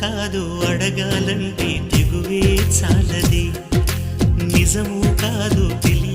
కాదు అడగాలంటే తెగువే చాలది. నిజము కాదు తెలియ